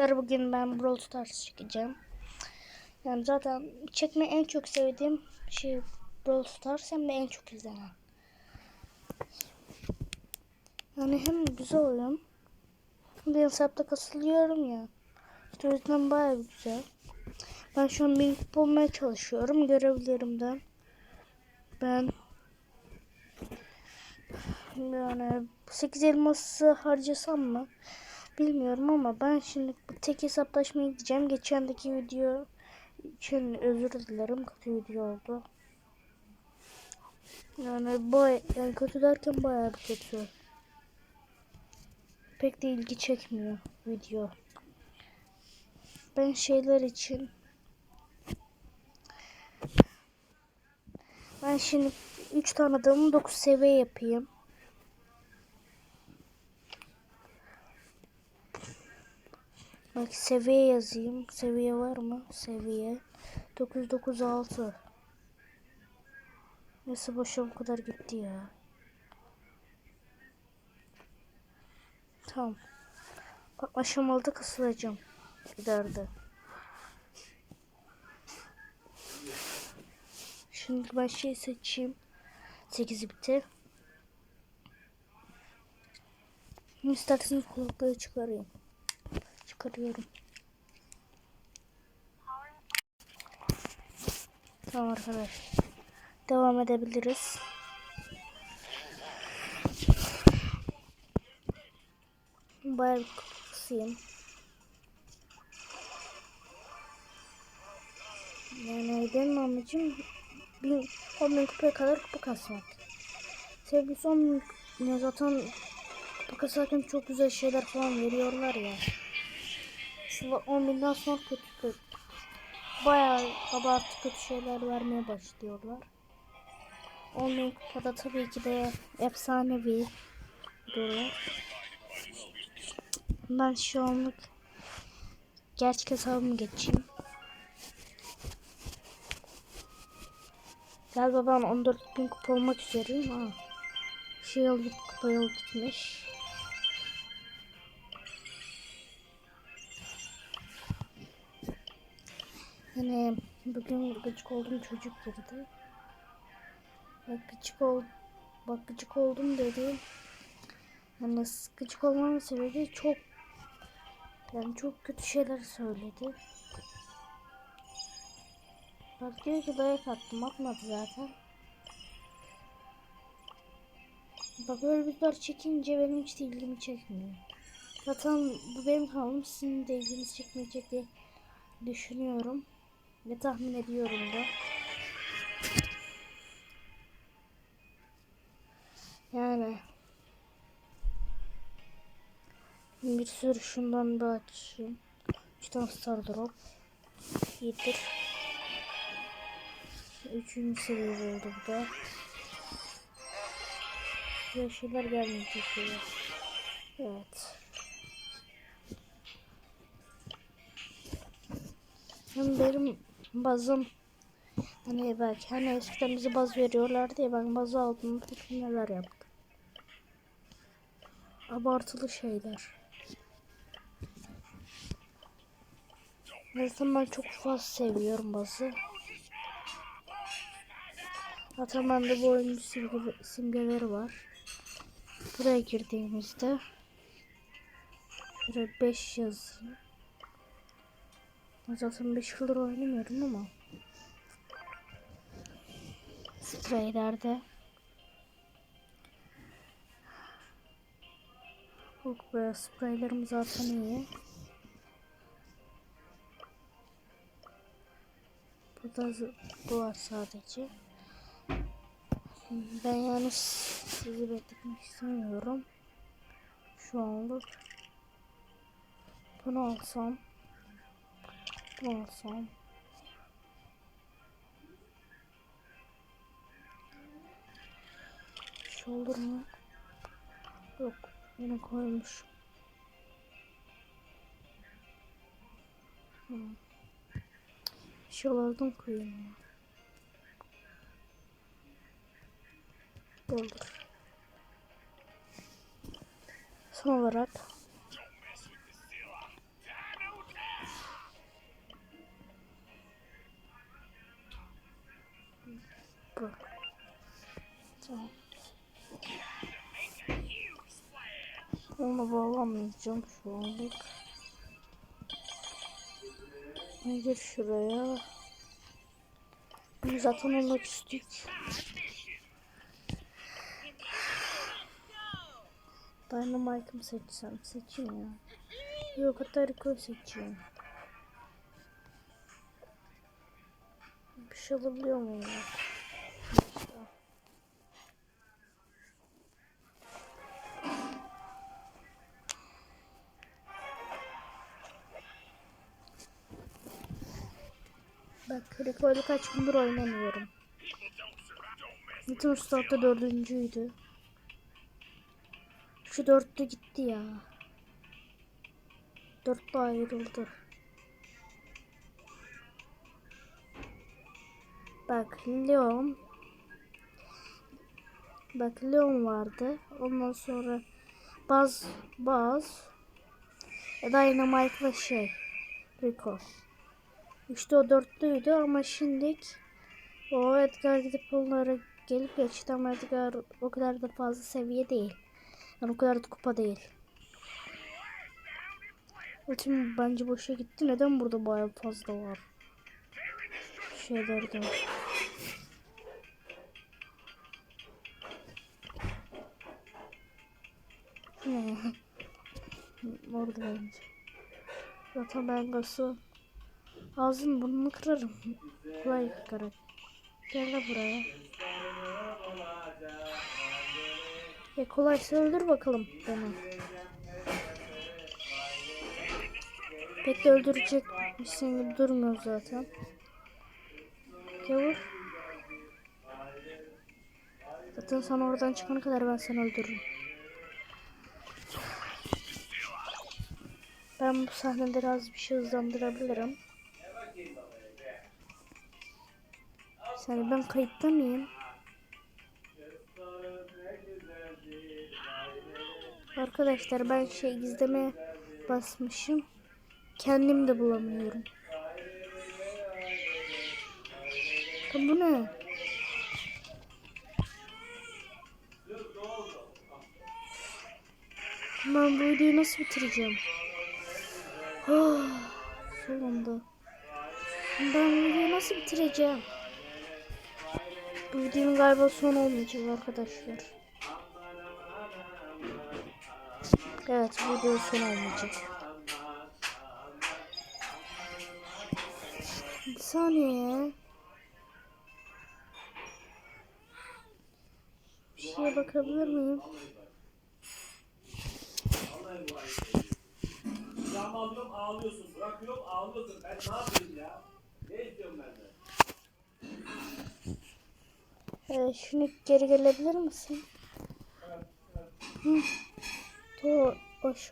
arkadaşlar bugün ben Brawl Stars çekeceğim. Yani zaten çekme en çok sevdiğim şey Brawl Stars hem de en çok izlenen. Yani hem güzel oyun. Hem de hesapta kasılıyorum ya. İşte o yüzden bayağı güzel. Ben şu an bir bulmaya çalışıyorum görevlerimden. Ben yani 8 elması harcasam mı? Bilmiyorum ama ben şimdi tek hesaplaşmaya gideceğim. Geçendeki video için özür dilerim. Kötü video oldu. Yani bay yani kötü derken bayağı bir kötü. Pek de ilgi çekmiyor video. Ben şeyler için ben şimdi 3 tane adamı 9 seviye yapayım. Bak seviye yazayım. Seviye var mı? Seviye. 996. Nasıl boşa bu kadar gitti ya. Tamam. Bak aşamalıda kasılacağım. İleride. Şimdi ben şey seçeyim. 8 bitir. İsterseniz kulaklığı çıkarayım çıkarıyorum. Tamam arkadaşlar. Devam edebiliriz. Bayağı kısayım. Yani benim amacım bin, 10 bin kupaya kadar kupa kasmak. Sevgisi 10 bin ne zaten kupa kasarken çok güzel şeyler falan veriyorlar ya. Şu 10 binden sonra kötü kötü. Bayağı abartı kötü şeyler vermeye başlıyorlar. 10 bin kupada tabii ki de efsanevi diyorlar. Ben şu anlık gerçek hesabımı geçeyim. Galiba ben 14 bin kupa olmak üzereyim ha. Şey yıl kupa yol gitmiş. Hani bugün gıcık oldum çocuk girdi. Bak gıcık ol bak gıcık oldum dedi. Hani gıcık olmamın sebebi çok yani çok kötü şeyler söyledi. Bak diyor ki dayak attım atmadı zaten. Bak öyle videolar çekince benim hiç de ilgimi çekmiyor. Zaten bu benim kanalım sizin de ilginizi çekmeyecek diye düşünüyorum ve tahmin ediyorum da. Yani bir sürü şundan da açayım. Üç tane star drop. İyidir. Üçüncü seviye oldu bu da. Güzel şeyler gelmeyecek gibi. Evet. Hem benim bazım hani belki hani eskiden bize baz veriyorlardı ya ben bazı aldım peki neler yaptım. Abartılı şeyler. Zaten ben çok fazla seviyorum bazı. Zaten bende bu oyunun simge, simgeleri var. Buraya girdiğimizde şöyle 5 yazıyor. Zaten 5 yıldır oynamıyorum ama spreylerde Yok be spreylerim zaten iyi. Burada bu var sadece. Ben yani sizi bekletmek istemiyorum. Şu anlık. Bunu alsam. Bunu alsam. Şu olur mu? Yok. Yine koymuş. Hmm. Şuralardan koyayım ya. Doldur. Son olarak bu. Tamam. Onu bağlamayacağım şu anlık. Gir şuraya. Biz zaten onu küstük. Dynamite'ımı seçsem seçeyim ya. Yok hatta Rico'yu seçeyim. Bir şey alabiliyor muyum? Bak Rico'yla kaç gündür oynamıyorum. Bütün ustatta dördüncüydü. Şu dörtlü gitti ya. Dörtlü ayrıldı. Bak Leon. Bak Leon vardı. Ondan sonra Baz Baz Dynamite'la şey Rico. İşte o dörtlüydü ama şimdilik o Edgar gidip onlara gelip geçti ama Edgar o kadar da fazla seviye değil. Yani o kadar da kupa değil. Ultim bence boşa gitti. Neden burada bayağı fazla var? Şeylerden. Ne? Orada bence. Zaten ben gası ağzını burnunu kırarım. Kolay kırarak. Gel de buraya. E kolaysa öldür bakalım beni. Pek de öldürecek misin gibi durmuyor zaten. Gavur. Zaten sen oradan çıkana kadar ben seni öldürürüm. Ben bu sahnede az bir şey hızlandırabilirim. Sen ben kayıtta mıyım? Arkadaşlar ben şey izlemeye basmışım. Kendim de bulamıyorum. Lan bu ne? Ben bu videoyu nasıl bitireceğim? Oh, sonunda. Ben videoyu nasıl bitireceğim? Bu videonun galiba son olmayacak arkadaşlar. Evet video son olmayacak. Bir saniye. Bir şeye bakabilir miyim? Ağlıyorsun. Bırakıyorum ağlıyorsun. Ben ne yapayım ya? Ne istiyorum benden? Ee, şunu geri gelebilir misin? Hı. To, o şu